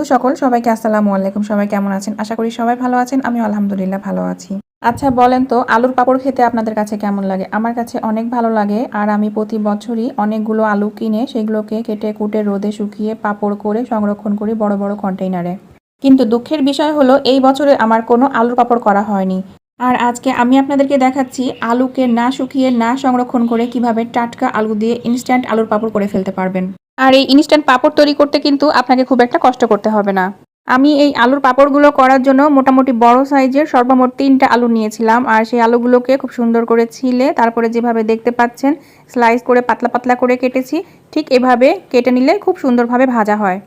বন্ধু সকল, সবাইকে আসসালামু আলাইকুম। সবাই কেমন আছেন? আশা করি সবাই ভালো আছেন। আমি আলহামদুলিল্লাহ ভালো আছি। আচ্ছা বলেন তো, আলুর পাপড় খেতে আপনাদের কাছে কেমন লাগে? আমার কাছে অনেক ভালো লাগে, আর আমি প্রতি বছরই অনেকগুলো আলু কিনে সেগুলোকে কেটে কুটে রোদে শুকিয়ে পাপড় করে সংরক্ষণ করি বড় বড় কন্টেইনারে। কিন্তু দুঃখের বিষয় হলো, এই বছরে আমার কোনো আলুর পাপড় করা হয়নি। আর আজকে আমি আপনাদেরকে দেখাচ্ছি আলুকে না শুকিয়ে না সংরক্ষণ করে কীভাবে টাটকা আলু দিয়ে ইনস্ট্যান্ট আলুর পাপড় করে ফেলতে পারবেন। আর এই ইনস্ট্যান্ট পাপড় তৈরি করতে কিন্তু আপনাকে খুব একটা কষ্ট করতে হবে না। আমি এই আলুর পাপড়গুলো করার জন্য মোটামুটি বড় সাইজের সর্বমোট তিনটা আলু নিয়েছিলাম, আর সেই আলুগুলোকে খুব সুন্দর করে ছিলে, তারপরে যেভাবে দেখতে পাচ্ছেন স্লাইস করে পাতলা পাতলা করে কেটেছি, ঠিক এভাবে কেটে নিলে খুব সুন্দরভাবে ভাজা হয়।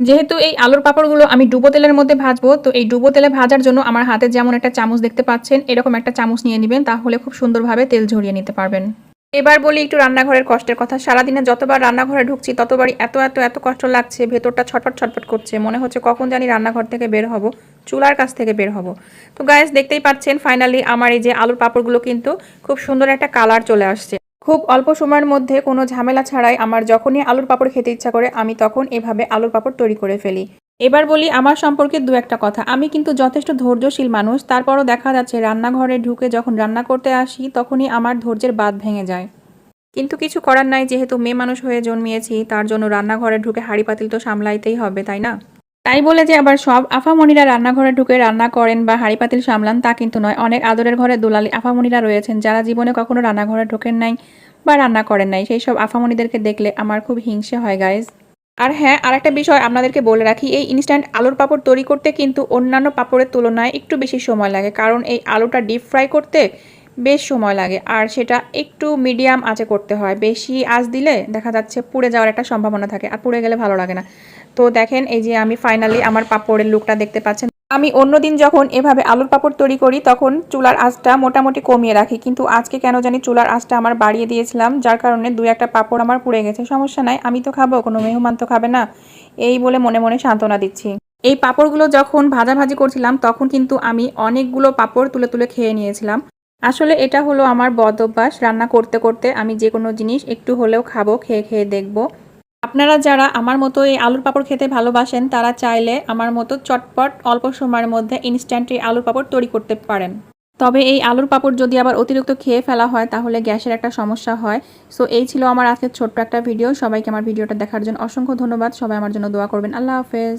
যেহেতু এই আলুর পাপড়গুলো আমি ডুবো তেলের মধ্যে ভাজবো, তো এই ডুবো তেলে ভাজার জন্য আমার হাতে যেমন একটা চামচ দেখতে পাচ্ছেন, এরকম একটা চামচ নিয়ে নেবেন, তাহলে খুব সুন্দরভাবে তেল ঝরিয়ে নিতে পারবেন। এবার বলি একটু রান্নাঘরের কষ্টের কথা। সারাদিনে যতবার রান্নাঘরে ঢুকছি, ততবারই এত এত এত কষ্ট লাগছে, ভেতরটা ছটফট ছটফট করছে। মনে হচ্ছে কখন জানি রান্নাঘর থেকে বের হব, চুলার কাছ থেকে বের হব। তো গায়েস দেখতেই পাচ্ছেন ফাইনালি আমার এই যে আলুর পাপড়গুলো কিন্তু খুব সুন্দর একটা কালার চলে আসছে। খুব অল্প সময়ের মধ্যে কোনো ঝামেলা ছাড়াই আমার যখনই আলুর পাপড় খেতে ইচ্ছা করে, আমি তখন এভাবে আলুর পাপড় তৈরি করে ফেলি। এবার বলি আমার সম্পর্কে দু একটা কথা। আমি কিন্তু যথেষ্ট ধৈর্যশীল মানুষ, তারপরও দেখা যাচ্ছে রান্নাঘরে ঢুকে যখন রান্না করতে আসি, তখনই আমার ধৈর্যের বাদ ভেঙে যায়। কিন্তু কিছু করার নাই, যেহেতু মেয়ে মানুষ হয়ে জন্মিয়েছি, তার জন্য রান্নাঘরে ঢুকে হাঁড়ি পাতিল তো সামলাইতেই হবে, তাই না? তাই বলে যে আবার সব আফামণিরা রান্নাঘরে ঢুকে রান্না করেন বা হাঁড়ি পাতিল সামলান, তা কিন্তু নয়। অনেক আদরের ঘরে দুলালি আফামণিরা রয়েছেন, যারা জীবনে কখনো রান্নাঘরে ঢোকেন নাই বা রান্না করেন নাই। সেই সব আফামণিদেরকে দেখলে আমার খুব হিংসে হয় গাইজ আর হ্যাঁ আর একটা বিষয় আপনাদেরকে বলে রাখি, এই ইনস্ট্যান্ট আলুর পাপড় তৈরি করতে কিন্তু অন্যান্য পাপড়ের তুলনায় একটু বেশি সময় লাগে। কারণ এই আলুটা ডিপ ফ্রাই করতে বেশ সময় লাগে, আর সেটা একটু মিডিয়াম আঁচে করতে হয়। বেশি আঁচ দিলে দেখা যাচ্ছে পুড়ে যাওয়ার একটা সম্ভাবনা থাকে, আর পুড়ে গেলে ভালো লাগে না। তো দেখেন, এই যে আমি ফাইনালি আমার পাপড়ের লুকটা দেখতে পাচ্ছেন। আমি অন্যদিন যখন এভাবে আলুর পাপড় তৈরি করি, তখন চুলার আঁচটা মোটামুটি কমিয়ে রাখি। কিন্তু আজকে কেন জানি চুলার আঁচটা আমার বাড়িয়ে দিয়েছিলাম, যার কারণে দুই একটা পাপড় আমার পুড়ে গেছে। সমস্যা নাই, আমি তো খাব, কোনো মেহমান তো খাবে না। এই বলে মনে মনে সান্ত্বনা দিচ্ছি। এই পাপড়গুলো যখন ভাজাভাজি করছিলাম, তখন কিন্তু আমি অনেকগুলো পাপড় তুলে তুলে খেয়ে নিয়েছিলাম। আসলে এটা হলো আমার বদ অভ্যাস, রান্না করতে করতে আমি যে কোনো জিনিস একটু হলেও খাব, খেয়ে খেয়ে দেখব। আপনারা যারা আমার মতো এই আলুর পাপড় খেতে ভালোবাসেন, তারা চাইলে আমার মতো চটপট অল্প সময়ের মধ্যে ইনস্ট্যান্ট এই আলুর পাপড় তৈরি করতে পারেন। তবে এই আলুর পাপড় যদি আবার অতিরিক্ত খেয়ে ফেলা হয়, তাহলে গ্যাসের একটা সমস্যা হয়। সো এই ছিল আমার আজকের ছোট্ট একটা ভিডিও। সবাইকে আমার ভিডিওটা দেখার জন্য অসংখ্য ধন্যবাদ। সবাই আমার জন্য দোয়া করবেন। আল্লাহ হাফেজ।